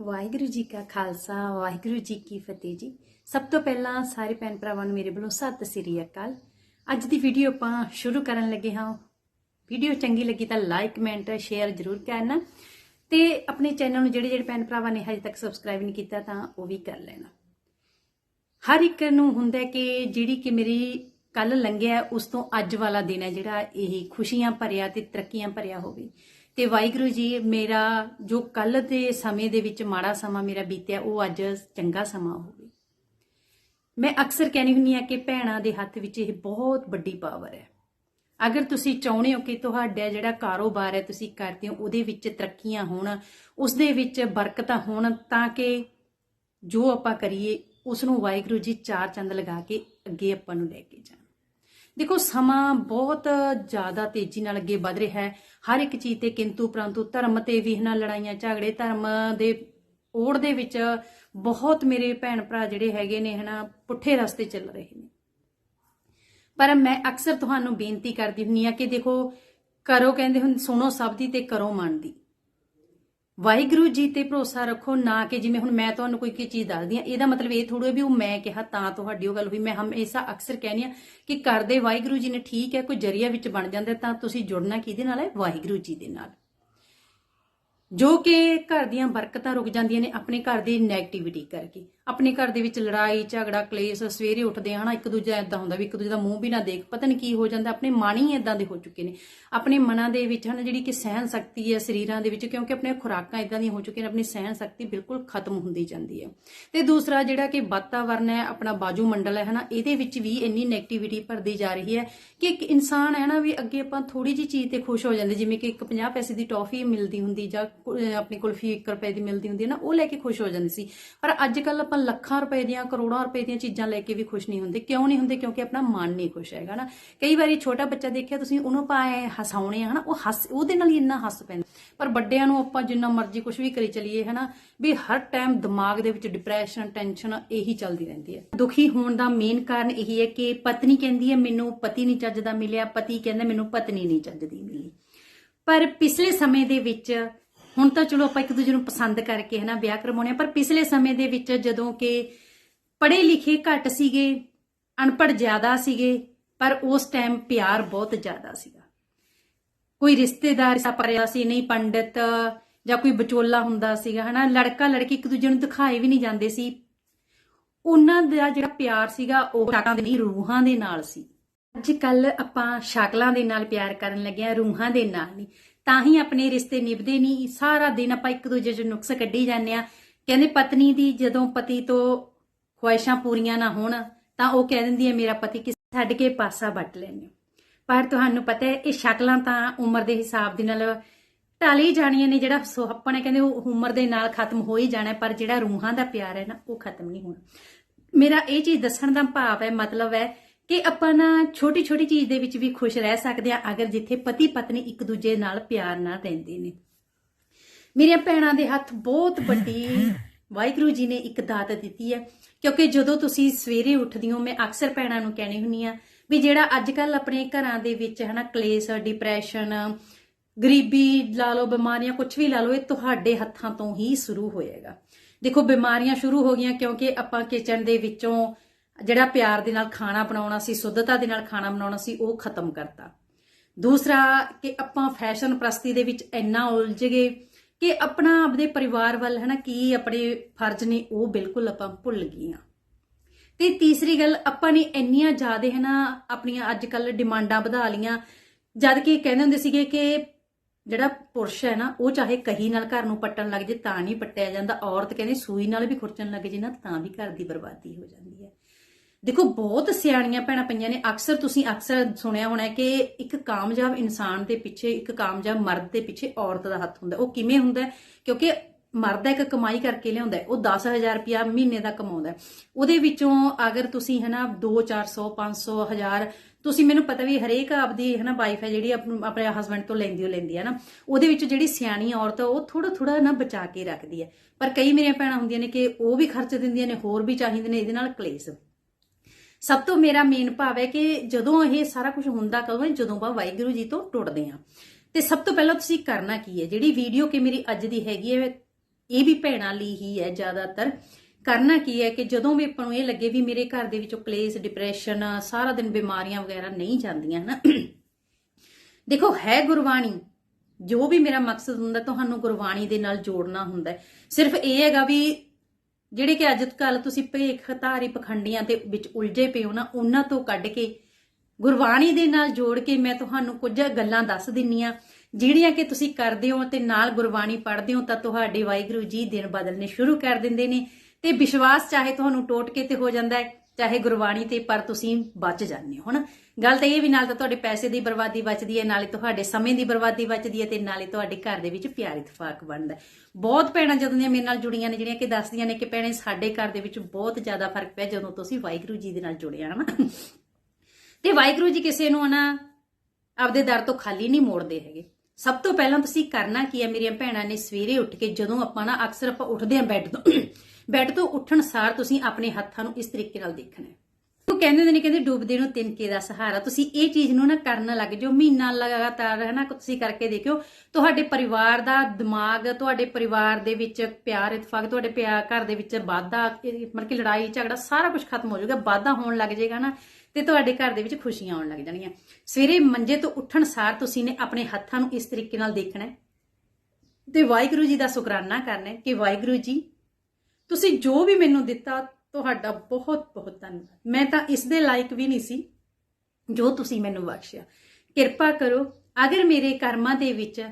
ਵਾਹਿਗੁਰੂ ਜੀ ਕਾ ਖਾਲਸਾ, ਵਾਹਿਗੁਰੂ ਜੀ ਕੀ ਫਤਿਹ ਜੀ। ਸਭ ਤੋਂ ਪਹਿਲਾਂ ਸਾਰੇ ਭੈਣ ਭਰਾਵਾਂ ਨੂੰ ਮੇਰੇ ਵੱਲੋਂ ਸਤਿ ਸ੍ਰੀ ਅਕਾਲ। ਅੱਜ ਦੀ ਵੀਡੀਓ ਆਪਾਂ ਸ਼ੁਰੂ ਕਰਨ ਲੱਗੇ ਹਾਂ। ਵੀਡੀਓ ਚੰਗੀ ਲੱਗੀ ਤਾਂ ਲਾਈਕ ਕਮੈਂਟ ਸ਼ੇਅਰ ਜ਼ਰੂਰ ਕਰਨਾ। ਤੇ ਆਪਣੇ ਚੈਨਲ ਨੂੰ ਜਿਹੜੇ ਜਿਹੜੇ ਭੈਣ ਭਰਾਵਾਂ ਨੇ ਹਜੇ ਤੱਕ ਸਬਸਕ੍ਰਾਈਬ ਨਹੀਂ ਕੀਤਾ ਤਾਂ ਉਹ ਵੀ ਕਰ ਲੈਣਾ। ਹਰ ਇੱਕ ਨੂੰ ਹੁੰਦਾ ਕਿ ਜਿਹੜੀ ਕਿ ਮੇਰੀ ਕੱਲ ਲੰਘਿਆ ਉਸ ਤੋਂ ਅੱਜ ਵਾਲਾ ਦਿਨ ਹੈ ਜਿਹੜਾ ਇਹ ਖੁਸ਼ੀਆਂ ਭਰਿਆ ਤੇ ਤਰੱਕੀਆਂ ਭਰਿਆ ਹੋਵੇ। ਤੇ ਵਾਹਿਗੁਰੂ ਜੀ, ਮੇਰਾ ਜੋ ਕੱਲ ਦੇ ਸਮੇਂ ਦੇ ਵਿੱਚ ਮਾੜਾ ਸਮਾਂ ਮੇਰਾ ਬੀਤਿਆ, ਉਹ ਅੱਜ ਚੰਗਾ ਸਮਾਂ ਹੋਵੇ ਮੈਂ ਅਕਸਰ ਕਹਿੰਦੀ ਹੁੰਨੀ ਆ ਕਿ ਭੈਣਾਂ ਦੇ ਹੱਥ ਵਿੱਚ ਇਹ ਬਹੁਤ ਵੱਡੀ ਪਾਵਰ ਹੈ। ਅਗਰ ਤੁਸੀਂ ਚਾਹੁੰਦੇ ਹੋ ਕਿ ਤੁਹਾਡਾ ਜਿਹੜਾ ਕਾਰੋਬਾਰ ਹੈ ਤੁਸੀਂ ਕਰਦੇ ਹੋ, ਉਹਦੇ ਵਿੱਚ ਤਰੱਕੀਆਂ ਹੋਣ ਉਸ ਦੇ ਵਿੱਚ ਬਰਕਤਾਂ ਹੋਣ, ਤਾਂ ਕਿ ਜੋ ਆਪਾਂ ਕਰੀਏ ਉਸ ਨੂੰ ਵਾਹਿਗੁਰੂ ਜੀ ਚਾਰ ਚੰਦ ਲਗਾ ਕੇ ਅੱਗੇ ਆਪਾਂ ਨੂੰ ਲੈ ਕੇ ਜਾਣ। ਦੇਖੋ, ਸਮਾਂ ਬਹੁਤ ਜ਼ਿਆਦਾ ਤੇਜ਼ੀ ਨਾਲ ਅੱਗੇ ਵਧ ਰਿਹਾ ਹੈ। ਹਰ ਇੱਕ ਚੀਜ਼ ਤੇ ਕਿੰਤੂ ਪਰੰਤੂ ਧਰਮ ਤੇ ਵੀ ਇਹਨਾਂ ਲੜਾਈਆਂ, ਝਗੜੇ, ਧਰਮ ਦੇ ਓੜ ਦੇ ਵਿੱਚ ਬਹੁਤ ਮੇਰੇ ਭੈਣ ਭਰਾ ਜਿਹੜੇ ਹੈਗੇ ਨੇ ਹਨਾ, ਪੁੱਠੇ ਰਸਤੇ ਚੱਲ ਰਹੇ ਨੇ। ਪਰ ਮੈਂ ਅਕਸਰ ਤੁਹਾਨੂੰ ਬੇਨਤੀ ਕਰਦੀ ਹੁੰਨੀ ਆ ਕਿ ਦੇਖੋ, ਕਰੋ ਕਹਿੰਦੇ ਹੁਣ ਸੁਣੋ ਸਭ ਦੀ ਤੇ ਕਰੋ ਮਨ ਦੀ। ਵਾਹਿਗੁਰੂ ਜੀ ਤੇ ਭਰੋਸਾ ਰੱਖੋ ਨਾ ਕਿ ਜਿਵੇਂ ਹੁਣ ਮੈਂ ਤੁਹਾਨੂੰ ਕੋਈ ਕੀ ਚੀਜ਼ ਦੱਸਦੀ ਆ ਇਹਦਾ ਮਤਲਬ ਇਹ ਥੋੜਾ ਵੀ ਉਹ ਮੈਂ ਕਿਹਾ ਤਾਂ ਤੁਹਾਡੀ ਉਹ ਗੱਲ ਹੋਈ। ਮੈਂ ਹਮੇਸ਼ਾ ਅਕਸਰ ਕਹਿੰਦੀ ਆ ਕਿ ਕਰਦੇ ਵਾਹਿਗੁਰੂ ਜੀ ਨੇ ਠੀਕ ਹੈ, ਕੋਈ ਜਰੀਆ ਵਿੱਚ ਬਣ ਜਾਂਦਾ ਤਾਂ ਤੁਸੀਂ ਜੁੜਨਾ ਕਿਹਦੇ ਨਾਲ ਹੈ? ਵਾਹਿਗੁਰੂ ਜੀ ਦੇ ਨਾਲ। ਜੋ ਕਿ ਘਰ ਦੀਆਂ ਬਰਕਤਾਂ ਰੁਕ ਜਾਂਦੀਆਂ ਨੇ ਆਪਣੇ ਘਰ ਦੀ ਨੈਗੇਟਿਵਿਟੀ ਕਰਕੇ। ਆਪਣੇ ਘਰ ਦੇ ਵਿੱਚ ਲੜਾਈ, ਝਗੜਾ, ਕਲੇਸ਼ ਸਵੇਰੇ ਉੱਠਦੇ ਆ, ਹਨਾ, ਇੱਕ ਦੂਜੇ ਐਦਾਂ ਹੁੰਦਾ ਵੀ ਇੱਕ ਦੂਜੇ ਦਾ ਮੂੰਹ ਵੀ ਨਾ ਦੇਖ, ਪਤਾ ਨਹੀਂ ਕੀ ਹੋ ਜਾਂਦਾ, ਆਪਣੇ ਮਨ ਹੀ ਐਦਾਂ ਦੇ ਹੋ ਚੁੱਕੇ ਨੇ। ਆਪਣੇ ਮਨਾਂ ਦੇ ਵਿੱਚ, ਹਨਾ, ਜਿਹੜੀ ਕਿ ਸਹਿਣ ਸ਼ਕਤੀ ਹੈ ਸਰੀਰਾਂ ਦੇ ਵਿੱਚ, ਕਿਉਂਕਿ ਆਪਣੇ ਖੁਰਾਕਾਂ ਐਦਾਂ ਦੀਆਂ ਹੋ ਚੁੱਕੀਆਂ ਨੇ, ਆਪਣੀ ਸਹਿਣ ਸ਼ਕਤੀ ਬਿਲਕੁਲ ਖਤਮ ਹੁੰਦੀ ਜਾਂਦੀ ਹੈ। ਤੇ ਦੂਸਰਾ ਜਿਹੜਾ ਕਿ ਵਾਤਾਵਰਨ ਹੈ, ਆਪਣਾ ਬਾਜੂ ਮੰਡਲ ਹੈ, ਹਨਾ, ਇਹਦੇ ਵਿੱਚ ਵੀ ਇੰਨੀ ਨੈਗੇਟਿਵਿਟੀ ਭਰਦੀ ਜਾ ਰਹੀ ਹੈ ਕਿ ਇੱਕ ਇਨਸਾਨ ਹੈ ਨਾ, ਵੀ ਅੱਗੇ ਆਪਾਂ ਥੋੜੀ ਜੀ ਚੀਜ਼ ਤੇ ਖੁਸ਼ ਹੋ ਜਾਂਦੇ, ਜਿਵੇਂ ਕਿ ਇੱਕ 50 ਪੈਸੇ ਦੀ ਟੌਫੀ ਮਿਲਦੀ ਹੁੰਦੀ ਜਾਂ ਆਪਣੀ ਕੁਲਫੀ 1 ਰੁਪਏ ਦੀ ਮਿਲਦੀ ਹੁੰਦੀ ਹੈ ਨਾ, ਉਹ ਲੈ ਕੇ ਖੁਸ਼ ਹੋ ਜਾਂਦੇ ਸੀ। ਪਰ ਅੱਜ ਕੱਲ ਆਪਾਂ ਲੱਖਾਂ ਰੁਪਏ ਦੀਆਂ, ਕਰੋੜਾਂ ਰੁਪਏ ਦੀਆਂ ਚੀਜ਼ਾਂ ਲੈ ਕੇ ਵੀ ਖੁਸ਼ ਨਹੀਂ ਹੁੰਦੇ। ਕਿਉਂ ਨਹੀਂ ਹੁੰਦੇ? ਕਿਉਂਕਿ ਆਪਣਾ ਮਨ ਨਹੀਂ ਖੁਸ਼ ਹੈਗਾ ਨਾ ਕਈ ਵਾਰੀ ਛੋਟਾ ਬੱਚਾ ਦੇਖਿਆ, ਤੁਸੀਂ ਉਹਨੂੰ ਪਾਏ ਹਸਾਉਣੇ ਹਨਾ? ਉਹ ਹੱਸ, ਉਹਦੇ ਨਾਲ ਹੀ ਇੰਨਾ ਹੱਸ ਪੈਂਦਾ। ਪਰ ਵੱਡਿਆਂ ਨੂੰ ਆਪਾਂ ਜਿੰਨਾ ਮਰਜ਼ੀ ਕੁਝ ਵੀ ਕਰੀ ਚਲੀਏ, ਹਨਾ? ਵੀ ਹਰ ਟਾਈਮ ਦਿਮਾਗ ਦੇ ਵਿੱਚ ਡਿਪਰੈਸ਼ਨ ਟੈਨਸ਼ਨ ਇਹੀ ਚੱਲਦੀ ਰਹਿੰਦੀ ਹੈ। ਦੁਖੀ ਹੋਣ ਦਾ ਮੇਨ ਕਾਰਨ ਇਹੀ ਹੈ ਕਿ ਪਤਨੀ ਕਹਿੰਦੀ ਹੈ, ਮੈਨੂੰ ਪਤੀ ਨਹੀਂ ਚੱਜਦਾ ਮਿਲਿਆ। ਪਤੀ ਕਹਿੰਦਾ, ਮੈਨੂੰ ਪਤਨੀ ਨਹੀਂ ਚੱਜਦੀ ਮਿਲੀ। ਪਰ ਪਿਛਲੇ ਸਮੇਂ ਦੇ ਵਿੱਚ ਹੁਣ ਤਾਂ ਚਲੋ ਆਪਾਂ ਇੱਕ ਦੂਜੇ ਨੂੰ ਪਸੰਦ ਕਰਕੇ ਹਨਾ ਵਿਆਹ ਕਰਵਾਉਣੇ ਪਰ ਪਿਛਲੇ ਸਮੇਂ ਦੇ ਵਿੱਚ ਜਦੋਂ ਕਿ ਪੜ੍ਹੇ ਲਿਖੇ ਘੱਟ ਸੀਗੇ, ਅਨਪੜ੍ਹ ਜ਼ਿਆਦਾ ਸੀਗੇ, ਪਰ ਉਸ ਟਾਈਮ ਪਿਆਰ ਬਹੁਤ ਜ਼ਿਆਦਾ ਸੀਗਾ। ਕੋਈ ਰਿਸ਼ਤੇਦਾਰ ਸਾ ਸੀ, ਨਹੀਂ ਪੰਡਿਤ ਜਾਂ ਕੋਈ ਵਿਚੋਲਾ ਹੁੰਦਾ ਸੀਗਾ ਹਨਾ, ਲੜਕਾ ਲੜਕੀ ਇੱਕ ਦੂਜੇ ਨੂੰ ਦਿਖਾਏ ਵੀ ਨਹੀਂ ਜਾਂਦੇ ਸੀ। ਉਹਨਾਂ ਦਾ ਜਿਹੜਾ ਪਿਆਰ ਸੀਗਾ, ਉਹ ਸ਼ਕਲਾਂ ਦੇ ਨਹੀਂ, ਰੂਹਾਂ ਦੇ ਨਾਲ ਸੀ। ਅੱਜ ਕੱਲ ਆਪਾਂ ਸ਼ਕਲਾਂ ਦੇ ਨਾਲ ਪਿਆਰ ਕਰਨ ਲੱਗੇ ਆ, ਰੂਹਾਂ ਦੇ ਨਾਲ ਨਹੀਂ। ਤਾਂ ਹੀ ਆਪਣੇ ਰਿਸ਼ਤੇ ਨਿਭਦੇ ਨਹੀਂ। ਸਾਰਾ ਦਿਨ ਆਪਾਂ ਇੱਕ ਦੂਜੇ 'ਚ ਨੁਕਸ ਕੱਢੀ ਜਾਂਦੇ ਆ ਕਹਿੰਦੇ ਪਤਨੀ ਦੀ ਜਦੋਂ ਪਤੀ ਤੋਂ ਖੁਆਇਸ਼ਾਂ ਪੂਰੀਆਂ ਨਾ ਹੋਣ, ਤਾਂ ਉਹ ਕਹਿ ਦਿੰਦੀ ਹੈ, ਮੇਰਾ ਪਤੀ ਕਿਸ ਛੱਡ ਕੇ ਪਾਸਾ ਵੱਟ ਲੈਣੇ ਪਰ ਤੁਹਾਨੂੰ ਪਤਾ ਹੈ, ਇਹ ਸ਼ਕਲਾਂ ਤਾਂ ਉਮਰ ਦੇ ਹਿਸਾਬ ਦੇ ਨਾਲ ਢਾਲੀ ਜਾਣੀਆਂ ਨੇ। ਜਿਹੜਾ ਸੁਹੱਪਣ ਹੈ, ਕਹਿੰਦੇ ਉਹ ਉਮਰ ਦੇ ਨਾਲ ਖਤਮ ਹੋ ਹੀ ਜਾਣਾ ਪਰ ਜਿਹੜਾ ਰੂਹਾਂ ਦਾ ਪਿਆਰ ਹੈ ਨਾ, ਉਹ ਖਤਮ ਨਹੀਂ ਹੋਣਾ। ਮੇਰਾ ਇਹ ਚੀਜ਼ ਦੱਸਣ ਦਾ ਭਾਵ ਹੈ, ਮਤਲਬ ਹੈ ਕਿ ਆਪਾਂ ਨਾ ਛੋਟੀ ਛੋਟੀ ਚੀਜ਼ ਦੇ ਵਿੱਚ ਵੀ ਖੁਸ਼ ਰਹਿ ਸਕਦੇ ਆ ਅਗਰ ਜਿੱਥੇ ਪਤੀ ਪਤਨੀ ਇੱਕ ਦੂਜੇ ਨਾਲ ਪਿਆਰ ਨਾਲ ਰਹਿੰਦੇ ਨੇ। ਮੇਰੀਆਂ ਭੈਣਾਂ ਦੇ ਹੱਥ ਬਹੁਤ ਵੱਡੀ ਵਾਹਿਗੁਰੂ ਜੀ ਨੇ ਇੱਕ ਦਾਤ ਦਿੱਤੀ ਹੈ, ਕਿਉਂਕਿ ਜਦੋਂ ਤੁਸੀਂ ਸਵੇਰੇ ਉੱਠਦੀ ਹੋ, ਮੈਂ ਅਕਸਰ ਭੈਣਾਂ ਨੂੰ ਕਹਿਣੀ ਹੁੰਨੀ ਆ ਵੀ ਜਿਹੜਾ ਅੱਜ ਕੱਲ ਆਪਣੇ ਘਰਾਂ ਦੇ ਵਿੱਚ ਹਨਾ ਕਲੇਸ਼ ਡਿਪਰੈਸ਼ਨ ਗਰੀਬੀ ਲਾ ਲਓ, ਬਿਮਾਰੀਆਂ ਕੁਝ ਵੀ ਲਾ ਲਓ, ਇਹ ਤੁਹਾਡੇ ਹੱਥਾਂ ਤੋਂ ਹੀ ਸ਼ੁਰੂ ਹੋਏਗਾ। ਦੇਖੋ, ਬਿਮਾਰੀਆਂ ਸ਼ੁਰੂ ਹੋ ਗਈਆਂ ਕਿਉਂਕਿ ਆਪਾਂ ਕਿਚਨ ਦੇ ਵਿੱਚੋਂ ਜਿਹੜਾ ਪਿਆਰ ਦੇ ਨਾਲ ਖਾਣਾ ਬਣਾਉਣਾ ਸੀ, ਸੁੱਧਤਾ ਦੇ ਨਾਲ ਖਾਣਾ ਬਣਾਉਣਾ ਸੀ, ਉਹ ਖਤਮ ਕਰਤਾ। ਦੂਸਰਾ ਕਿ ਆਪਾਂ ਫੈਸ਼ਨ ਪ੍ਰਸਤੀ ਦੇ ਵਿੱਚ ਇੰਨਾ ਉਲਝ ਗਏ ਕਿ ਆਪਣਾ ਆਪਦੇ ਪਰਿਵਾਰ ਵੱਲ ਹਨਾ, ਕੀ ਆਪਣੇ ਫਰਜ਼ ਨੇ, ਉਹ ਬਿਲਕੁਲ ਆਪਾਂ ਭੁੱਲ ਗਈਆਂ। ਤੇ ਤੀਸਰੀ ਗੱਲ, ਆਪਾਂ ਨੇ ਇੰਨੀਆਂ ਜ਼ਿਆਦੇ ਹਨਾ ਆਪਣੀਆਂ ਅੱਜ ਕੱਲ ਡਿਮਾਂਡਾਂ ਵਧਾ ਲੀਆਂ ਜਦ ਕਿ ਕਹਿੰਦੇ ਹੁੰਦੇ ਸੀਗੇ ਕਿ ਜਿਹੜਾ ਪੁਰਸ਼ ਹੈ ਨਾ, ਉਹ ਚਾਹੇ ਕਹੀ ਨਾਲ ਘਰ ਨੂੰ ਪੱਟਣ ਲੱਗ ਜੇ ਤਾਂ ਨਹੀਂ ਪੱਟਿਆ ਜਾਂਦਾ। ਔਰਤ ਕਹਿੰਦੀ ਸੂਈ ਨਾਲ ਵੀ ਖੁਰਚਣ ਲੱਗ ਜੇ ਨਾ, ਤਾਂ ਵੀ ਘਰ ਦੀ ਬਰਬਾਦੀ ਹੋ ਜਾਂਦੀ ਹੈ। ਦੇਖੋ ਬਹੁਤ ਸਿਆਣੀਆਂ ਭੈਣਾਂ ਪਈਆਂ ਨੇ। ਅਕਸਰ ਤੁਸੀਂ ਅਕਸਰ ਸੁਣਿਆ ਹੋਣਾ ਕਿ ਇੱਕ ਕਾਮਯਾਬ ਇਨਸਾਨ ਦੇ ਪਿੱਛੇ ਇੱਕ ਕਾਮਯਾਬ ਮਰਦ ਦੇ ਪਿੱਛੇ ਔਰਤ ਦਾ ਹੱਥ ਹੁੰਦਾ ਉਹ ਕਿਵੇਂ ਹੁੰਦਾ ਕਿਉਂਕਿ ਮਰਦ ਇੱਕ ਕਮਾਈ ਕਰਕੇ ਲਿਆਉਂਦਾ ਹੈ। ਉਹ 10000 ਰੁਪਿਆ ਮਹੀਨੇ ਦਾ ਕਮਾਉਂਦਾ ਉਹਦੇ ਵਿੱਚੋਂ ਅਗਰ ਤੁਸੀਂ ਹਨਾ 2 400 500 1000 ਤੁਸੀਂ ਮੈਨੂੰ ਪਤਾ ਵੀ ਹਰੇਕ ਆਪਦੀ ਹਨਾ ਵਾਈਫ ਹੈ ਜਿਹੜੀ ਆਪਣੇ ਹਸਬੰਡ ਤੋਂ ਲੈਂਦੀ ਹੋ ਲੈਂਦੀ ਹੈ ਨਾ। ਉਹਦੇ ਵਿੱਚ ਜਿਹੜੀ ਸਿਆਣੀ ਔਰਤ ਆ, ਉਹ ਥੋੜਾ ਥੋੜਾ ਨਾ ਬਚਾ ਕੇ ਰੱਖਦੀ ਹੈ। ਪਰ ਕਈ ਮੇਰੀਆਂ ਭੈਣਾਂ ਹੁੰਦੀਆਂ ਨੇ ਕਿ ਉਹ ਵੀ ਖਰਚ ਦਿੰਦੀਆਂ ਨੇ ਹੋਰ ਵੀ ਚਾਹੀਦੇ ਨੇ ਇਹਦੇ ਨਾਲ ਕਲੇਸ਼। ਸਭ ਤੋਂ ਮੇਰਾ ਮੇਨ ਭਾਵ ਹੈ ਕਿ ਜਦੋਂ ਇਹ ਸਾਰਾ ਕੁਝ ਹੁੰਦਾ ਕਦੋਂ ਹੈ? ਜਦੋਂ ਬਾ ਵਾਹਿਗੁਰੂ ਜੀ ਤੋਂ ਟੁੱਟਦੇ ਆ ਤੇ ਸਭ ਤੋਂ ਪਹਿਲਾਂ ਤੁਸੀਂ ਕਰਨਾ ਕੀ ਹੈ? ਜਿਹੜੀ ਵੀਡੀਓ ਕਿ ਮੇਰੀ ਅੱਜ ਦੀ ਹੈਗੀ ਹੈ, ਇਹ ਵੀ ਭੈਣਾਂ ਲਈ ਹੀ ਹੈ ਜ਼ਿਆਦਾਤਰ। ਕਰਨਾ ਕੀ ਹੈ ਕਿ ਜਦੋਂ ਵੀ ਆਪਾਂ ਨੂੰ ਇਹ ਲੱਗੇ ਵੀ ਮੇਰੇ ਘਰ ਦੇ ਵਿੱਚੋਂ ਕਲੇਸ਼ ਡਿਪਰੈਸ਼ਨ ਸਾਰਾ ਦਿਨ ਬਿਮਾਰੀਆਂ ਵਗੈਰਾ ਨਹੀਂ ਜਾਂਦੀਆਂ, ਹਨਾ? ਦੇਖੋ, ਹੈ ਗੁਰਬਾਣੀ। ਜੋ ਵੀ ਮੇਰਾ ਮਕਸਦ ਹੁੰਦਾ, ਤੁਹਾਨੂੰ ਗੁਰਬਾਣੀ ਦੇ ਨਾਲ ਜੋੜਨਾ ਹੁੰਦਾ ਸਿਰਫ ਇਹ ਹੈਗਾ ਵੀ ਜਿਹੜੇ ਕਿ ਅੱਜ ਕੱਲ ਤੁਸੀਂ ਭੇਖਧਾਰੀ ਪਖੰਡੀਆਂ ਦੇ ਵਿੱਚ ਉਲਝੇ ਪਏ ਹੋ ਨਾ, ਉਹਨਾਂ ਤੋਂ ਕੱਢ ਕੇ ਗੁਰਬਾਣੀ ਦੇ ਨਾਲ ਜੋੜ ਕੇ ਮੈਂ ਤੁਹਾਨੂੰ ਕੁਝ ਗੱਲਾਂ ਦੱਸ ਦਿੰਨੀ ਆ। ਜਿਹੜੀਆਂ ਕਿ ਤੁਸੀਂ ਕਰਦੇ ਹੋ ਤੇ ਨਾਲ ਗੁਰਬਾਣੀ ਪੜ੍ਹਦੇ ਹੋ ਤਾਂ ਤੁਹਾਡੇ ਵਾਹਿਗੁਰੂ ਜੀ ਦਿਨ ਬਦਲਨੇ ਸ਼ੁਰੂ ਕਰ ਦਿੰਦੇ ਨੇ ਤੇ ਵਿਸ਼ਵਾਸ ਚਾਹੇ ਤੁਹਾਨੂੰ ਟੋਟ ਕੇ ਤੇ ਹੋ ਜਾਂਦਾ ਹੈ। ਚਾਹੇ ਗੁਰਬਾਣੀ ਤੇ, ਪਰ ਤੁਸੀਂ ਬਚ ਜਾਂਦੇ ਹੋ, ਹਨਾ? ਗੱਲ ਤਾਂ ਇਹ ਵੀ ਨਾਲ ਤਾਂ ਤੁਹਾਡੇ ਪੈਸੇ ਦੀ ਬਰਬਾਦੀ ਬਚਦੀ ਹੈ, ਨਾਲੇ ਤੁਹਾਡੇ ਸਮੇਂ ਦੀ ਬਰਬਾਦੀ ਬਚਦੀ ਹੈ ਤੇ ਨਾਲੇ ਤੁਹਾਡੇ ਘਰ ਦੇ ਵਿੱਚ ਪਿਆਰ ਇਤਫਾਕ ਬਣਦਾ ਬਹੁਤ ਭੈਣਾਂ ਜਦੋਂ ਦੀਆਂ ਮੇਰੇ ਨਾਲ ਜੁੜੀਆਂ ਨੇ, ਜਿਹੜੀਆਂ ਕਿ ਦੱਸਦੀਆਂ ਨੇ ਕਿ ਭੈਣੇ ਸਾਡੇ ਘਰ ਦੇ ਵਿੱਚ ਬਹੁਤ ਜ਼ਿਆਦਾ ਫ਼ਰਕ ਪਿਆ ਜਦੋਂ ਤੁਸੀਂ ਵਾਹਿਗੁਰੂ ਜੀ ਦੇ ਨਾਲ ਜੁੜਿਆ, ਹਨਾ? ਤੇ ਵਾਹਿਗੁਰੂ ਜੀ ਕਿਸੇ ਨੂੰ ਨਾ ਆਪਦੇ ਦਰ ਤੋਂ ਖਾਲੀ ਨਹੀਂ ਮੋੜਦੇ ਹੈਗੇ। ਸਭ ਤੋਂ ਪਹਿਲਾਂ ਤੁਸੀਂ ਕਰਨਾ ਕੀ ਹੈ, ਮੇਰੀਆਂ ਭੈਣਾਂ ਨੇ ਸਵੇਰੇ ਉੱਠ ਕੇ ਜਦੋਂ ਆਪਾਂ ਨਾ ਅਕਸਰ ਆਪਾਂ ਉੱਠਦੇ ਆਂ ਬੈੱਡ ਤੋਂ ਬੈੱਡ ਤੋਂ ਉੱਠਣ ਸਾਰ ਤੁਸੀਂ ਆਪਣੇ ਹੱਥਾਂ ਨੂੰ ਇਸ ਤਰੀਕੇ ਨਾਲ ਦੇਖਣਾ ਹੈ। ਉਹ ਕਹਿੰਦੇ ਨੇ, ਕਹਿੰਦੇ ਡੁੱਬਦੇ ਨੂੰ ਤਿਨਕੇ ਦਾ ਸਹਾਰਾ। ਤੁਸੀਂ ਇਹ ਚੀਜ਼ ਨੂੰ ਨਾ ਕਰਨ ਲੱਗ ਜਾਓ, ਮਹੀਨਾ ਲਗਾਤਾਰ ਹੈ ਨਾ, ਤੁਸੀਂ ਕਰਕੇ ਦੇਖਿਓ, ਤੁਹਾਡੇ ਪਰਿਵਾਰ ਦਾ ਦਿਮਾਗ, ਤੁਹਾਡੇ ਪਰਿਵਾਰ ਦੇ ਵਿੱਚ ਪਿਆਰ, ਇਤਫਾਕ, ਤੁਹਾਡੇ ਪਿਆਰ, ਘਰ ਦੇ ਵਿੱਚ ਵਾਧਾ ਮਤਲਬ ਕਿ ਲੜਾਈ, ਝਗੜਾ ਸਾਰਾ ਕੁਝ ਖਤਮ ਹੋ ਜਾਊਗਾ, ਵਾਧਾ ਹੋਣ ਲੱਗ ਜਾਏਗਾ ਨਾ, ਤੇ ਤੁਹਾਡੇ ਘਰ ਦੇ ਵਿੱਚ ਖੁਸ਼ੀਆਂ ਆਉਣ ਲੱਗ ਜਾਣਗੀਆਂ। ਸਵੇਰੇ ਮੰਜੇ ਤੋਂ ਉੱਠਣ ਸਾਰ ਤੁਸੀਂ ਨੇ ਆਪਣੇ ਹੱਥਾਂ ਨੂੰ ਇਸ ਤਰੀਕੇ ਨਾਲ ਦੇਖਣਾ ਹੈ। ਤੇ ਵਾਹਿਗੁਰੂ ਜੀ ਦਾ ਸ਼ੁਕਰਾਨਾ ਕਰਨਾ ਕਿ ਵਾਹਿਗੁਰੂ ਜੀ ਤੁਸੀਂ ਜੋ ਵੀ ਮੈਨੂੰ ਦਿੱਤਾ, ਤੁਹਾਡਾ ਬਹੁਤ ਬਹੁਤ ਧੰਨਵਾਦ। ਮੈਂ ਤਾਂ ਇਸ ਦੇ ਲਾਇਕ ਵੀ ਨਹੀਂ ਸੀ, ਜੋ ਤੁਸੀਂ ਮੈਨੂੰ ਬਖਸ਼ਿਆ। ਕਿਰਪਾ ਕਰੋ, ਅਗਰ ਮੇਰੇ ਕਰਮਾਂ ਦੇ ਵਿੱਚ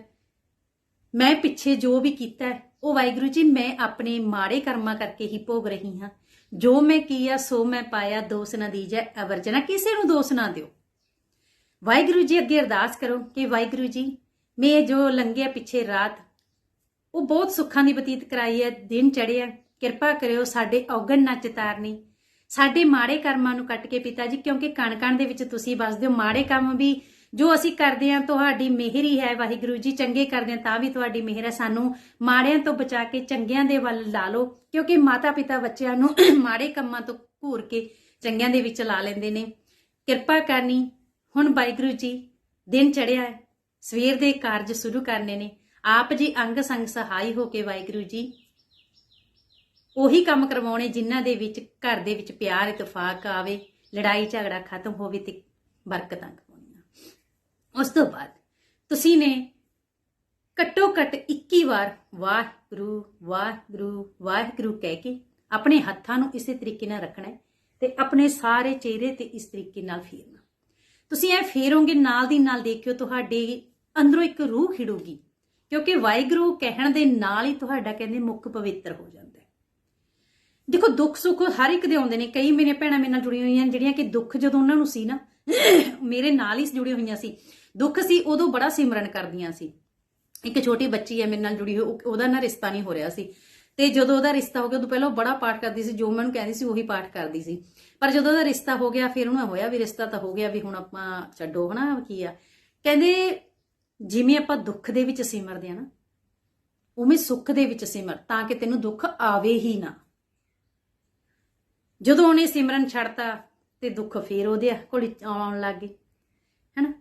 ਮੈਂ ਪਿੱਛੇ ਜੋ ਵੀ ਕੀਤਾ ਉਹ ਵਾਹਿਗੁਰੂ ਜੀ, ਮੈਂ ਆਪਣੇ ਮਾੜੇ ਕਰਮਾਂ ਕਰਕੇ ਹੀ ਭੋਗ ਰਹੀ ਹਾਂ। ਜੋ ਮੈਂ ਕੀਆ, ਸੋ ਮੈਂ ਪਾਇਆ, ਦੋਸ ਨਾ ਦੀਜੈ ਅਵਰਜਨਾ। ਕਿਸੇ ਨੂੰ ਦੋਸ਼ ਨਾ ਦਿਓ। ਵਾਹਿਗੁਰੂ ਜੀ, ਅੱਗੇ ਅਰਦਾਸ ਕਰੋ ਕਿ ਵਾਹਿਗੁਰੂ ਜੀ, ਮੈਂ ਜੋ ਲੰਘਿਆ ਪਿੱਛੇ ਰਾਤ, ਉਹ ਬਹੁਤ ਸੁੱਖਾਂ ਦੀ ਬਤੀਤ ਕਰਾਈ ਹੈ, ਦਿਨ ਚੜਿਆ ਕਿਰਪਾ ਕਰਿਓ ਸਾਡੇ ਔਗਣ ਨਾ ਚਿਤਾਰਨੀ। ਸਾਡੇ ਮਾੜੇ ਕਰਮਾਂ ਨੂੰ ਕੱਟ ਕੇ ਪਿਤਾ ਜੀ ਕਿਉਂਕਿ ਕਣ ਕਣ ਦੇ ਵਿੱਚ ਤੁਸੀਂ ਵਸਦੇ ਹੋ। ਮਾੜੇ ਕੰਮ ਵੀ ਜੋ ਅਸੀਂ ਕਰਦੇ ਹਾਂ, ਤੁਹਾਡੀ ਮਿਹਰ ਹੀ ਹੈ। ਵਾਹਿਗੁਰੂ ਜੀ, ਚੰਗੇ ਕਰਦੇ ਹਾਂ, ਤਾਂ ਵੀ ਤੁਹਾਡੀ ਮਿਹਰ ਹੈ। ਸਾਨੂੰ ਮਾੜਿਆਂ ਤੋਂ ਬਚਾ ਕੇ ਚੰਗਿਆਂ ਦੇ ਵੱਲ ਲਾ ਲਓ, ਕਿਉਂਕਿ ਮਾਤਾ ਪਿਤਾ ਬੱਚਿਆਂ ਨੂੰ ਮਾੜੇ ਕੰਮਾਂ ਤੋਂ ਘੂਰ ਕੇ ਚੰਗਿਆਂ ਦੇ ਵਿੱਚ ਲਾ ਲੈਂਦੇ ਨੇ। ਕਿਰਪਾ ਕਰਨੀ। ਹੁਣ ਵਾਹਿਗੁਰੂ ਜੀ, ਦਿਨ ਚੜਿਆ ਹੈ। ਸਵੇਰ ਦੇ ਕਾਰਜ ਸ਼ੁਰੂ ਕਰਨੇ ਨੇ। ਆਪ ਜੀ ਅੰਗ ਸੰਗ ਸਹਾਈ ਹੋ ਕੇ ਵਾਹਿਗੁਰੂ ਜੀ ਉਹੀ ਕੰਮ ਕਰਵਾਉਣੇ ਜਿਨ੍ਹਾਂ ਦੇ ਵਿੱਚ, ਘਰ ਦੇ ਵਿੱਚ ਪਿਆਰ, ਇਤਫਾਕ ਆਵੇ, ਲੜਾਈ ਝਗੜਾ ਖਤਮ ਹੋਵੇ ਤੇ ਬਰਕਤਾਂ ਕਮਾਉਣੀਆਂ। ਉਸ ਤੋਂ ਬਾਅਦ ਤੁਸੀਂ ਨੇ ਘੱਟੋ ਘੱਟ 21 ਵਾਰ ਵਾਹਿਗੁਰੂ ਵਾਹਿਗੁਰੂ ਵਾਹਿਗੁਰੂ ਕਹਿ ਕੇ ਆਪਣੇ ਹੱਥਾਂ ਨੂੰ ਇਸੇ ਤਰੀਕੇ ਨਾਲ ਰੱਖਣਾ ਹੈ ਤੇ ਆਪਣੇ ਸਾਰੇ ਚਿਹਰੇ ਤੇ ਇਸ ਤਰੀਕੇ ਨਾਲ ਫੇਰਨਾ। ਤੁਸੀਂ ਇਹ ਫੇਰੋਗੇ, ਨਾਲ ਦੀ ਨਾਲ ਦੇਖਿਓ, ਤੁਹਾਡੇ ਅੰਦਰੋਂ ਇੱਕ ਰੂਹ ਖਿੜੂਗੀ, ਕਿਉਂਕਿ ਵਾਹਿਗੁਰੂ ਕਹਿਣ ਦੇ ਨਾਲ ਹੀ ਤੁਹਾਡਾ ਕਹਿੰਦੇ ਮੁੱਖ ਪਵਿੱਤਰ ਹੋ ਜਾਂਦਾ। ਦੇਖੋ ਦੁੱਖ ਸੁੱਖ ਹਰ ਇੱਕ ਦੇ ਆਉਂਦੇ ਨੇ। ਕਈ ਮੇਰੀਆਂ ਭੈਣਾਂ ਮੇਰੇ ਨਾਲ ਜੁੜੀਆਂ ਹੋਈਆਂ ਨੇ, ਜਿਹੜੀਆਂ ਕਿ ਦੁੱਖ ਜਦੋਂ ਉਹਨਾਂ ਨੂੰ ਸੀ ਨਾ, ਮੇਰੇ ਨਾਲ ਹੀ ਜੁੜੀਆਂ ਹੋਈਆਂ ਸੀ। ਦੁੱਖ ਸੀ, ਉਦੋਂ ਬੜਾ ਸਿਮਰਨ ਕਰਦੀਆਂ ਸੀ। ਇੱਕ ਛੋਟੀ ਬੱਚੀ ਹੈ ਮੇਰੇ ਨਾਲ ਜੁੜੀ ਹੋਈ ਉਹਦਾ ਨਾ ਰਿਸ਼ਤਾ ਨਹੀਂ ਹੋ ਰਿਹਾ ਸੀ। ਤੇ ਜਦੋਂ ਉਹਦਾ ਰਿਸ਼ਤਾ ਹੋ ਗਿਆ, ਉਦੋਂ ਪਹਿਲਾਂ ਉਹ ਬੜਾ ਪਾਠ ਕਰਦੀ ਸੀ, ਜੋ ਮੈਂ ਉਹਨੂੰ ਕਹਿੰਦੀ ਸੀ, ਉਹੀ ਪਾਠ ਕਰਦੀ ਸੀ। ਪਰ ਜਦੋਂ ਉਹਦਾ ਰਿਸ਼ਤਾ ਹੋ ਗਿਆ, ਫਿਰ ਉਹਨੂੰ ਹੋਇਆ ਵੀ ਰਿਸ਼ਤਾ ਤਾਂ ਹੋ ਗਿਆ ਵੀ ਹੁਣ ਆਪਾਂ ਛੱਡੋ, ਹਨਾ, ਕੀ ਆ। ਕਹਿੰਦੇ ਜਿਵੇਂ ਆਪਾਂ ਦੁੱਖ ਦੇ ਵਿੱਚ ਸਿਮਰਦੇ ਆ ਨਾ, ਉਵੇਂ ਸੁੱਖ ਦੇ ਵਿੱਚ ਸਿਮਰ, ਤਾਂ ਕਿ ਤੈਨੂੰ ਦੁੱਖ ਆਵੇ ਹੀ ਨਾ। ਜਦੋਂ ਉਹਨੇ ਸਿਮਰਨ ਛੱਡਤਾ ਤੇ ਦੁੱਖ ਫੇਰ ਉਹਦੇ ਕੋਲ ਆਉਣ ਲੱਗ ਗਏ ਹੈਨਾ?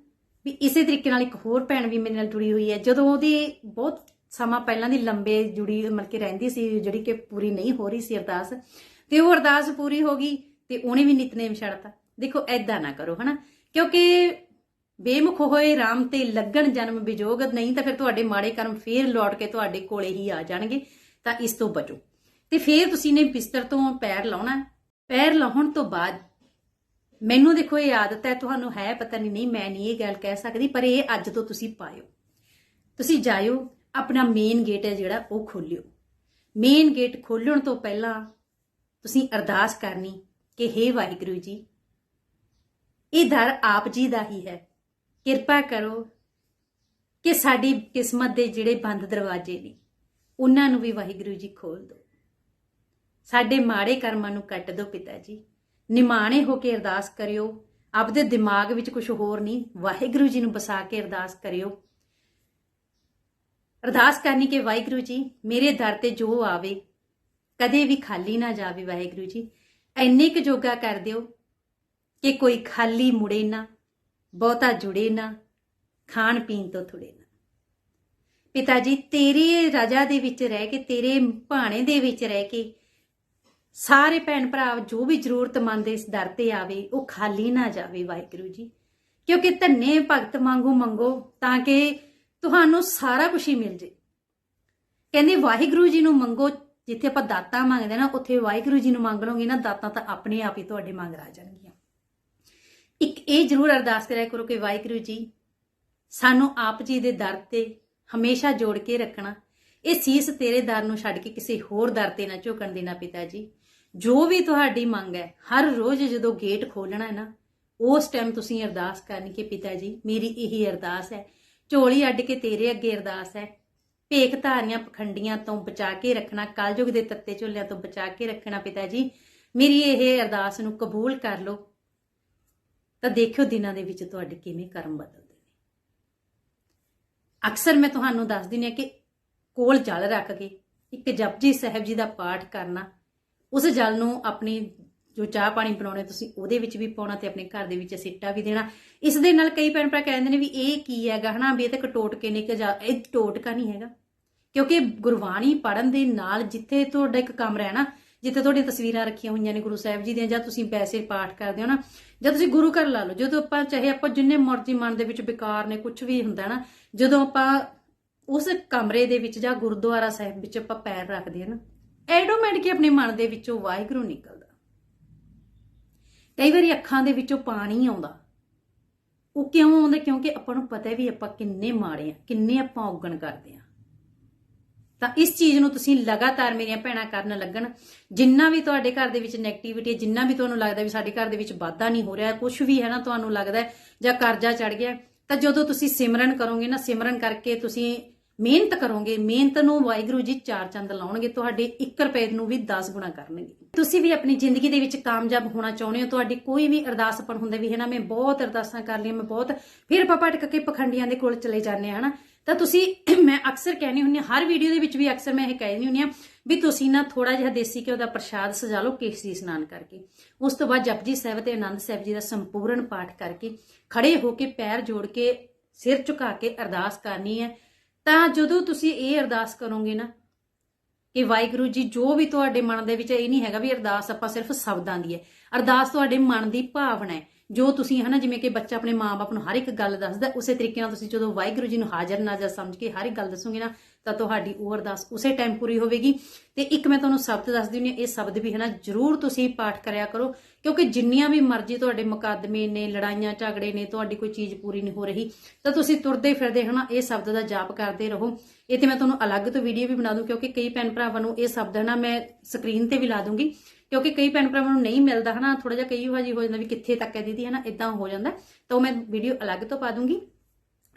ਵੀ ਇਸੇ ਤਰੀਕੇ ਨਾਲ ਇੱਕ ਹੋਰ ਭੈਣ ਵੀ ਮੇਰੇ ਨਾਲ ਜੁੜੀ ਹੋਈ ਹੈ। ਜਦੋਂ ਉਹਦੀ ਬਹੁਤ ਸਮਾਂ ਪਹਿਲਾਂ ਦੀ ਲੰਬੇ ਜੁੜੀ ਮਤਲਬ ਕਿ ਰਹਿੰਦੀ ਸੀ, ਜਿਹੜੀ ਕਿ ਪੂਰੀ ਨਹੀਂ ਹੋ ਰਹੀ ਸੀ ਅਰਦਾਸ, ਤੇ ਉਹ ਅਰਦਾਸ ਪੂਰੀ ਹੋ ਗਈ ਤੇ ਉਹਨੇ ਵੀ ਨਿਤਨੇਮ ਛੱਡਤਾ। ਦੇਖੋ ਐਦਾਂ ਨਾ ਕਰੋ, ਹਨਾ? ਕਿਉਂਕਿ ਬੇਮੁਖ ਹੋਏ RAM ਤੇ ਲੱਗਣ ਜਨਮ ਵਿਜੋਗ ਨਹੀਂ ਤਾਂ ਫਿਰ ਤੁਹਾਡੇ ਮਾੜੇ ਕਰਮ ਫੇਰ ਲੌਟ ਕੇ ਤੁਹਾਡੇ ਕੋਲੇ ਹੀ ਆ ਜਾਣਗੇ, ਤਾਂ ਇਸ ਤੋਂ ਬਚੋ। ਤੇ ਫੇਰ ਤੁਸੀਂ ਨੇ ਬਿਸਤਰ ਤੋਂ ਪੈਰ ਲਾਉਣਾ ਪੈਰ ਲਾਉਣ ਤੋਂ ਬਾਅਦ, ਮੈਨੂੰ ਦੇਖੋ ਇਹ ਆਦਤ ਹੈ, ਤੁਹਾਨੂੰ ਹੈ ਪਤਾ ਨਹੀਂ ਨਹੀਂ, ਮੈਂ ਨਹੀਂ ਇਹ ਗੱਲ ਕਹਿ ਸਕਦੀ, ਪਰ ਇਹ ਅੱਜ ਤੋਂ ਤੁਸੀਂ ਪਾਇਓ। ਤੁਸੀਂ ਜਾਇਓ, ਆਪਣਾ ਮੇਨ ਗੇਟ ਹੈ ਜਿਹੜਾ, ਉਹ ਖੋਲਿਓ। ਮੇਨ ਗੇਟ ਖੋਲਣ ਤੋਂ ਪਹਿਲਾਂ ਤੁਸੀਂ ਅਰਦਾਸ ਕਰਨੀ ਕਿ हे ਵਾਹਿਗੁਰੂ ਜੀ, ਇਹ ਦਰ ਆਪ ਜੀ ਦਾ ਹੀ ਹੈ। ਕਿਰਪਾ ਕਰੋ ਕਿ ਸਾਡੀ ਕਿਸਮਤ ਦੇ ਜਿਹੜੇ ਬੰਦ ਦਰਵਾਜ਼ੇ ਨੇ, ਉਹਨਾਂ ਨੂੰ ਵੀ ਵਾਹਿਗੁਰੂ ਜੀ ਖੋਲ ਦਿਓ। ਸਾਡੇ ਮਾੜੇ ਕਰਮਾਂ ਨੂੰ ਕੱਟ ਦਿਓ ਪਿਤਾ ਜੀ ਨਿਮਾਣੇ ਹੋ ਕੇ ਅਰਦਾਸ ਕਰਿਓ। ਆਪਦੇ ਦਿਮਾਗ ਵਿੱਚ ਕੁਝ ਹੋਰ ਨਹੀਂ, ਵਾਹਿਗੁਰੂ ਜੀ ਨੂੰ ਬਸਾ ਕੇ ਅਰਦਾਸ ਕਰਿਓ। ਅਰਦਾਸ ਕਰਨੀ ਕਿ ਵਾਹਿਗੁਰੂ ਜੀ, ਮੇਰੇ ਦਰ ਤੇ ਜੋ ਆਵੇ, ਕਦੇ ਵੀ ਖਾਲੀ ਨਾ ਜਾਵੇ ਵਾਹਿਗੁਰੂ ਜੀ। ਐਨੇ ਕੁ ਜੋਗਾ ਕਰ ਦਿਓ ਕਿ ਕੋਈ ਖਾਲੀ ਮੁੜੇ ਨਾ, ਬਹੁਤਾ ਜੁੜੇ ਨਾ, ਖਾਣ ਪੀਣ ਤੋਂ ਥੁੜੇ ਨਾ। ਪਿਤਾ ਜੀ ਤੇਰੀ ਰਜਾ ਦੇ ਵਿੱਚ ਰਹਿ ਕੇ, ਤੇਰੇ ਭਾਣੇ ਦੇ ਵਿੱਚ ਰਹਿ ਕੇ ਸਾਰੇ ਭੈਣ ਭਰਾ ਜੋ ਵੀ ਜ਼ਰੂਰਤਮੰਦ ਇਸ ਦਰ ਤੇ ਆਵੇ, ਉਹ ਖਾਲੀ ਨਾ ਜਾਵੇ ਵਾਹਿਗੁਰੂ ਜੀ। ਕਿਉਂਕਿ ਧੰਨੇ ਭਗਤ ਮੰਗੋ ਮੰਗੋ ਤਾਂ ਕਿ ਤੁਹਾਨੂੰ ਸਾਰਾ ਕੁਝ ਹੀ ਮਿਲ ਜੇ। ਕਹਿੰਦੇ ਵਾਹਿਗੁਰੂ ਜੀ ਨੂੰ ਮੰਗੋ, ਜਿੱਥੇ ਆਪਾਂ ਦਾਤਾਂ ਮੰਗਦੇ ਨਾ, ਉੱਥੇ ਵਾਹਿਗੁਰੂ ਜੀ ਨੂੰ ਮੰਗ ਲਓਗੇ ਨਾ, ਦਾਤਾਂ ਤਾਂ ਆਪਣੇ ਆਪ ਹੀ ਤੁਹਾਡੇ ਮੰਗ ਆ ਜਾਣਗੀਆਂ। ਇੱਕ ਇਹ ਜ਼ਰੂਰ ਅਰਦਾਸ ਕਰਿਆ ਕਰੋ ਕਿ ਵਾਹਿਗੁਰੂ ਜੀ, ਸਾਨੂੰ ਆਪ ਜੀ ਦੇ ਦਰ ਤੇ ਹਮੇਸ਼ਾ ਜੋੜ ਕੇ ਰੱਖਣਾ। ਇਹ ਸੀਸ ਤੇਰੇ ਦਰ ਨੂੰ ਛੱਡ ਕੇ ਕਿਸੇ ਹੋਰ ਦਰ ਤੇ ਨਾ ਝੁਕਣ ਦੇਣਾ ਪਿਤਾ ਜੀ। ਜੋ ਵੀ ਤੁਹਾਡੀ ਮੰਗ ਹੈ, ਹਰ ਰੋਜ਼ ਜਦੋਂ ਗੇਟ ਖੋਲਣਾ ਹੈ ਨਾ, ਉਸ ਟਾਈਮ ਤੁਸੀਂ ਅਰਦਾਸ ਕਰਨੀ ਕਿ ਪਿਤਾ ਜੀ, ਮੇਰੀ ਇਹੀ ਅਰਦਾਸ ਹੈ, ਝੋਲੀ ਅੱਡ ਕੇ ਤੇਰੇ ਅੱਗੇ ਅਰਦਾਸ ਹੈ, ਭੇਖ ਧਾਰੀਆਂ ਪਖੰਡੀਆਂ ਤੋਂ ਬਚਾ ਕੇ ਰੱਖਣਾ, ਕਲਯੁਗ ਦੇ ਤੱਤੇ ਝੋਲਿਆਂ ਤੋਂ ਬਚਾ ਕੇ ਰੱਖਣਾ ਪਿਤਾ ਜੀ, ਮੇਰੀ ਇਹ ਅਰਦਾਸ ਨੂੰ ਕਬੂਲ ਕਰ ਲਓ। ਤਾਂ ਦੇਖਿਓ ਦਿਨਾਂ ਦੇ ਵਿੱਚ ਤੁਹਾਡੇ ਕਿਵੇਂ ਕਰਮ ਬਦਲਦੇ ਨੇ। ਅਕਸਰ ਮੈਂ ਤੁਹਾਨੂੰ ਦੱਸ ਦਿੰਦੀ ਹਾਂ ਕਿ ਕੋਲ ਜਲ ਰੱਖ ਕੇ ਇੱਕ ਜਪਜੀ ਸਾਹਿਬ ਜੀ ਦਾ ਪਾਠ ਕਰਨਾ ਉਸ ਜਲ ਨੂੰ ਆਪਣੀ ਜੋ ਚਾਹ ਪਾਣੀ ਬਣਾਉਣੇ ਤੁਸੀਂ ਉਹਦੇ ਵਿੱਚ ਵੀ ਪਾਉਣਾ ਤੇ ਆਪਣੇ ਘਰ ਦੇ ਵਿੱਚ ਸਿੱਟਾ ਵੀ ਦੇਣਾ। ਇਸ ਦੇ ਨਾਲ ਕਈ ਭੈਣ ਭਰਾ ਕਹਿੰਦੇ ਨੇ ਵੀ ਇਹ ਕੀ ਹੈਗਾ, ਹਨਾ, ਵੀ ਇਹ ਤਾਂ ਕਟੋਟ ਕੇ ਨੇ ਕਿ ਜਾ ਇਹ ਟੋਟਕਾ ਨਹੀਂ ਹੈਗਾ। ਕਿਉਂਕਿ ਗੁਰਬਾਣੀ ਪੜਨ ਦੇ ਨਾਲ ਜਿੱਥੇ ਤੁਹਾਡਾ ਇੱਕ ਕਮਰਾ ਹੈ ਨਾ ਜਿੱਥੇ ਤੁਹਾਡੀਆਂ ਤਸਵੀਰਾਂ ਰੱਖੀਆਂ ਹੋਈਆਂ ਨੇ ਗੁਰੂ ਸਾਹਿਬ ਜੀ ਦੀਆਂ, ਜਾਂ ਤੁਸੀਂ ਵੈਸੇ ਪਾਠ ਕਰਦੇ ਹੋ ਨਾ, ਜਾਂ ਤੁਸੀਂ ਗੁਰੂ ਘਰ ਲਾ ਲਓ, ਜਦੋਂ ਆਪਾਂ ਚਾਹੇ ਆਪਾਂ ਜਿੰਨੇ ਮਰਜ਼ੀ ਮਨ ਦੇ ਵਿੱਚ ਵਿਕਾਰ ਨੇ ਕੁਝ ਵੀ ਹੁੰਦਾ ਨਾ, ਜਦੋਂ ਆਪਾਂ ਉਸ ਕਮਰੇ ਦੇ ਵਿੱਚ ਜਾਂ ਗੁਰਦੁਆਰਾ ਸਾਹਿਬ ਵਿੱਚ ਆਪਾਂ ਪੈਰ ਰੱਖਦੇ ਹਾਂ ਨਾ ਐਟੋਮੈਟਿਕ ਆਪਣੇ ਮਨ ਦੇ ਵਿੱਚੋਂ ਵਾਹਿਗੁਰੂ ਨਿਕਲਦਾ। ਕਈ ਵਾਰੀ ਅੱਖਾਂ ਦੇ ਵਿੱਚੋਂ ਪਾਣੀ ਆਉਂਦਾ। ਉਹ ਕਿਉਂ ਆਉਂਦਾ? ਕਿਉਂਕਿ ਆਪਾਂ ਨੂੰ ਪਤਾ ਹੈ ਵੀ ਆਪਾਂ ਕਿੰਨੇ ਮਾੜੇ ਆ, ਕਿੰਨੇ ਆਪਾਂ ਔਗਣ ਕਰਦੇ ਆ। ਤਾਂ ਇਸ ਚੀਜ਼ ਨੂੰ ਤੁਸੀਂ ਲਗਾਤਾਰ ਮੇਰੀਆਂ ਭੈਣਾਂ ਕਰਨ ਲੱਗਣ, ਜਿੰਨਾ ਵੀ ਤੁਹਾਡੇ ਘਰ ਦੇ ਵਿੱਚ 네ਗੇਟਿਵਿਟੀ ਹੈ, ਜਿੰਨਾ ਵੀ ਤੁਹਾਨੂੰ ਲੱਗਦਾ ਵੀ ਸਾਡੇ ਘਰ ਦੇ ਵਿੱਚ ਵਾਧਾ ਨਹੀਂ ਹੋ ਰਿਹਾ ਕੁਝ ਵੀ ਹੈ ਨਾ ਤੁਹਾਨੂੰ ਲੱਗਦਾ ਜਾਂ ਕਰਜ਼ਾ ਚੜ ਗਿਆ, ਤਾਂ ਜਦੋਂ ਤੁਸੀਂ ਸਿਮਰਨ ਕਰੋਗੇ ਨਾ, ਸਿਮਰਨ ਕਰਕੇ ਤੁਸੀਂ ਮਿਹਨਤ ਕਰੋਗੇ, ਮਿਹਨਤ ਨੂੰ ਵਾਹਿਗੁਰੂ ਜੀ ਚਾਰ ਚੰਦ ਲਾਉਣਗੇ, ਤੁਹਾਡੇ 1 ਰੁਪਏ ਨੂੰ ਵੀ 10 ਗੁਣਾ ਕਰਨਗੇ। ਤੁਸੀਂ ਵੀ ਆਪਣੀ ਜ਼ਿੰਦਗੀ ਦੇ ਵਿੱਚ ਕਾਮਯਾਬ ਹੋਣਾ ਚਾਹੁੰਦੇ ਹੋ, ਤੁਹਾਡੀ ਕੋਈ ਵੀ ਅਰਦਾਸਪਣ ਹੁੰਦਾ ਵੀ ਹੈ ਨਾ, ਮੈਂ ਬਹੁਤ ਅਰਦਾਸਾਂ ਕਰ ਲਈਆਂ, ਮੈਂ ਬਹੁਤ ਫਿਰ ਆਪਾਂ ਭਟਕ ਕੇ ਪਖੰਡੀਆਂ ਦੇ ਕੋਲ ਚਲੇ ਜਾਂਦੇ ਆ ਹਨਾ। ਤਾਂ ਤੁਸੀਂ, ਮੈਂ ਅਕਸਰ ਕਹਿੰਦੀ ਹੁੰਦੀ ਹਾਂ, ਹਰ ਵੀਡੀਓ ਦੇ ਵਿੱਚ ਵੀ ਅਕਸਰ ਮੈਂ ਇਹ ਕਹਿੰਦੀ ਹੁੰਦੀ ਹਾਂ ਵੀ ਤੁਸੀਂ ਨਾ ਥੋੜਾ ਜਿਹਾ ਦੇਸੀ ਘਿਓ ਦਾ ਪ੍ਰਸ਼ਾਦ ਸਜਾ ਲਓ ਕੇਸਰੀ ਇਸ਼ਨਾਨ ਕਰਕੇ। ਉਸ ਤੋਂ ਬਾਅਦ ਜਪਜੀ ਸਾਹਿਬ ਤੇ ਆਨੰਦ ਸਾਹਿਬ ਜੀ ਦਾ ਸੰਪੂਰਨ ਪਾਠ ਕਰਕੇ ਖੜੇ ਹੋ ਕੇ ਪੈਰ ਜੋੜ ਕੇ ਸਿਰ ਝੁਕਾ ਕੇ ਅਰਦਾਸ ਕਰਨੀ ਹੈ ਤਾਂ ਜਦੋਂ ਤੁਸੀਂ ਇਹ ਅਰਦਾਸ ਕਰੋਗੇ ਨਾ ਕਿ ਵਾਹਿਗੁਰੂ ਜੀ, ਜੋ ਵੀ ਤੁਹਾਡੇ ਮਨ ਦੇ ਵਿੱਚ ਇਹ ਨਹੀਂ ਹੈਗਾ ਵੀ ਅਰਦਾਸ ਆਪਾਂ ਸਿਰਫ ਸ਼ਬਦਾਂ ਦੀ ਹੈ। ਅਰਦਾਸ ਤੁਹਾਡੇ ਮਨ ਦੀ ਭਾਵਨਾ ਹੈ। ਜੋ ਤੁਸੀਂ ਹਨਾ, ਜਿਵੇਂ ਕਿ ਬੱਚਾ ਆਪਣੇ ਮਾਪੇ ਨੂੰ ਹਰ ਇੱਕ ਗੱਲ ਦੱਸਦਾ, ਉਸੇ ਤਰੀਕੇ ਨਾਲ ਤੁਸੀਂ ਜਦੋਂ ਵਾਹਿਗੁਰੂ ਜੀ ਨੂੰ ਹਾਜ਼ਰ ਨਾਜ਼ਰ ਸਮਝ ਕੇ ਹਰ ਇੱਕ ਗੱਲ ਦੱਸੋਗੇ ਨਾ, ਤਾਂ ਤੁਹਾਡੀ ਉਹ ਅਰਦਾਸ ਉਸੇ ਟਾਈਮ ਪੂਰੀ ਹੋਵੇਗੀ। ਤੇ ਇੱਕ ਮੈਂ ਤੁਹਾਨੂੰ ਸ਼ਬਦ ਦੱਸ ਦਿੰਦੀ ਹਾਂ, ਇਹ ਸ਼ਬਦ ਵੀ ਹਨਾ, ਜਰੂਰ ਤੁਸੀਂ ਪਾਠ ਕਰਿਆ ਕਰੋ, ਕਿਉਂਕਿ ਜਿੰਨੀਆਂ ਵੀ ਮਰਜ਼ੀ ਤੁਹਾਡੇ ਮੁਕੱਦਮੇ ਨੇ, ਲੜਾਈਆਂ ਝਗੜੇ ਨੇ, ਤੁਹਾਡੀ ਕੋਈ ਚੀਜ਼ ਪੂਰੀ ਨਹੀਂ ਹੋ ਰਹੀ, ਤਾਂ ਤੁਸੀਂ ਤੁਰਦੇ ਫਿਰਦੇ ਹਨਾ, ਇਹ ਸ਼ਬਦ ਦਾ ਜਾਪ ਕਰਦੇ ਰਹੋ। ਇਹ ਤੇ ਮੈਂ ਤੁਹਾਨੂੰ ਅਲੱਗ ਤੋਂ ਵੀਡੀਓ ਵੀ ਬਣਾ ਦੂੰ, ਕਿਉਂਕਿ ਕਈ ਭੈਣ ਭਰਾਵਾਂ ਨੂੰ ਇਹ ਸ਼ਬਦ ਹਨਾ, ਮੈਂ ਸਕਰੀਨ ਤੇ ਵੀ ਲਾ ਦੂੰਗੀ। ਕਿਉਂਕਿ ਕਈ ਭੈਣ ਭਰਾਵਾਂ ਨੂੰ ਨਹੀਂ ਮਿਲਦਾ ਹਨਾ ਥੋੜਾ ਜਿਹਾ ਕਈ ਵਾਰੀ ਹੋ ਜਾਂਦਾ ਵੀ ਕਿੱਥੇ ਤੱਕ ਹੈ ਦੀਦੀ, ਹਨਾ ਇਦਾਂ ਹੋ ਜਾਂਦਾ। ਤਾਂ ਉਹ ਮੈਂ ਵੀਡੀਓ ਅਲੱਗ ਤੋਂ ਪਾ ਦੂੰਗੀ।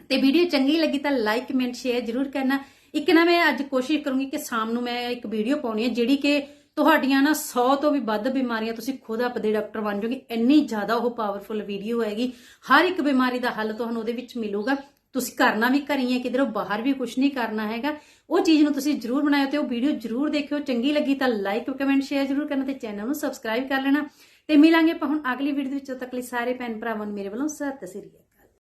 ਤੇ ਵੀਡੀਓ ਚੰਗੀ ਲੱਗੀ ਤਾਂ ਲਾਈਕ ਕਮੈਂਟ ਸ਼ੇਅਰ ਜਰੂਰ ਕਰਨਾ। ਇੱਕ ਨਾ ਮੈਂ ਅੱਜ ਕੋਸ਼ਿਸ਼ ਕਰੂੰਗੀ ਕਿ ਸ਼ਾਮ ਨੂੰ ਮੈਂ ਇੱਕ ਵੀਡੀਓ ਪਾਉਣੀ ਹੈ, ਜਿਹੜੀ ਕਿ ਤੁਹਾਡੀਆਂ ਨਾ 100 ਤੋਂ ਵੀ ਵੱਧ ਬਿਮਾਰੀਆਂ ਤੁਸੀਂ ਖੁਦ ਆਪਦੇ ਡਾਕਟਰ ਬਣ ਜਾਓਗੇ। ਇੰਨੀ ਜ਼ਿਆਦਾ ਉਹ ਪਾਵਰਫੁਲ ਵੀਡੀਓ ਹੈਗੀ। ਹਰ ਇੱਕ ਬਿਮਾਰੀ ਦਾ ਹੱਲ ਤੁਹਾਨੂੰ ਉਹਦੇ ਵਿੱਚ ਮਿਲੂਗਾ। ਤੁਸੀਂ ਕਰਨਾ ਵੀ ਘਰੀ ਹੈ, ਕਿਧਰੋਂ ਬਾਹਰ ਵੀ ਕੁਝ ਨਹੀਂ ਕਰਨਾ ਹੈਗਾ। ਉਹ ਚੀਜ਼ ਨੂੰ ਤੁਸੀਂ ਜਰੂਰ ਬਣਾਇਓ ਤੇ ਉਹ ਵੀਡੀਓ ਜਰੂਰ ਦੇਖਿਓ। ਚੰਗੀ ਲੱਗੀ ਤਾਂ ਲਾਈਕ ਕਮੈਂਟ ਸ਼ੇਅਰ ਜਰੂਰ ਕਰਨਾ ਤੇ ਚੈਨਲ ਨੂੰ ਸਬਸਕ੍ਰਾਈਬ ਕਰ ਲੈਣਾ। ਤੇ ਮਿਲਾਂਗੇ ਆਪਾਂ ਹੁਣ ਅਗਲੀ ਵੀਡੀਓ ਦੇ ਵਿੱਚ। ਤੱਕ ਲਈ ਸਾਰੇ ਭੈਣ ਭਰਾਵਾਂ ਨੂੰ ਮੇਰੇ ਵੱਲੋਂ ਸਤਿ ਸ੍ਰੀ ਅਕਾਲ।